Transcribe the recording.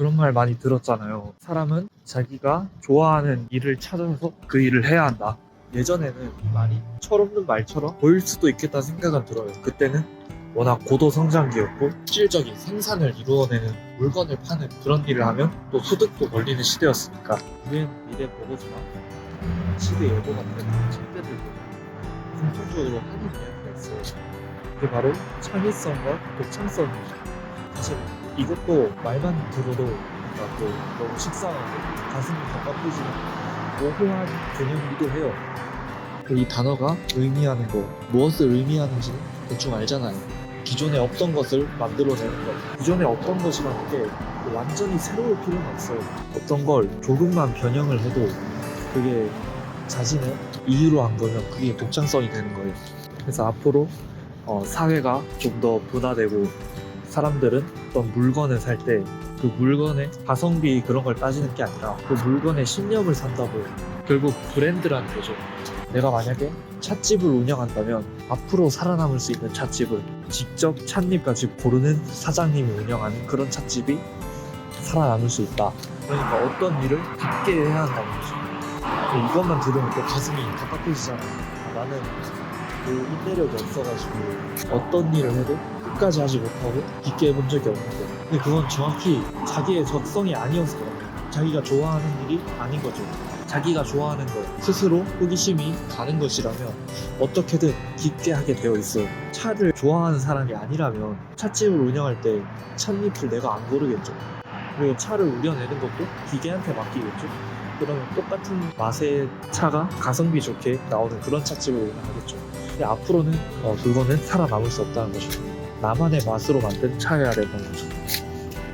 그런 말 많이 들었잖아요. 사람은 자기가 좋아하는 일을 찾아서 그 일을 해야 한다. 예전에는 이 말이 철없는 말처럼 보일 수도 있겠다 생각은 들어요. 그때는 워낙 고도 성장기였고 실질적인 생산을 이루어내는 물건을 파는 그런 일을 하면 또 소득도 걸리는 시대였으니까 우리는 미래 보고지만 시대 예보 같은 책들도 공통적으로 하는 이야기가 있어요. 그게 바로 창의성과 독창성이죠. 사실 이것도 말만 들어도 또 너무 식상하고 가슴이 가깝해지는 모호한 개념이기도 해요. 이 단어가 의미하는 거, 무엇을 의미하는지는 대충 알잖아요. 기존에 없던 것을 만들어내는 것. 기존에 없던 것이라는 게 완전히 새로울 필요는 없어요. 어떤 걸 조금만 변형을 해도 그게 자신의 이유로 한 거면 그게 독창성이 되는 거예요. 그래서 앞으로 어, 사회가 좀 더 분화되고 사람들은 어떤 물건을 살 때 그 물건의 가성비 그런 걸 따지는 게 아니라 그 물건의 신념을 산다고요. 결국 브랜드라는 거죠. 내가 만약에 찻집을 운영한다면 앞으로 살아남을 수 있는 찻집을 직접 찻잎까지 고르는 사장님이 운영하는 그런 찻집이 살아남을 수 있다. 그러니까 어떤 일을 깊게 해야 한다는 거죠. 근데 이것만 들으면 또 가슴이 답답해지잖아요. 아, 나는 그 인내력이 없어가지고 어떤 일을 해도 끝까지 하지 못하고 깊게 해본 적이 없는데 근데 그건 정확히 자기의 적성이 아니어서 그런 거예요. 자기가 좋아하는 일이 아닌 거죠. 자기가 좋아하는 것 스스로 호기심이 가는 것이라면 어떻게든 깊게 하게 되어 있어요. 차를 좋아하는 사람이 아니라면 찻집을 운영할 때 찻잎을 내가 안 고르겠죠. 그리고 차를 우려내는 것도 기계한테 맡기겠죠. 그러면 똑같은 맛의 차가 가성비 좋게 나오는 그런 찻집을 운영하겠죠. 앞으로는 어, 그거는 살아남을 수 없다는 거죠. 나만의 맛으로 만든 차여야 된다는 거죠.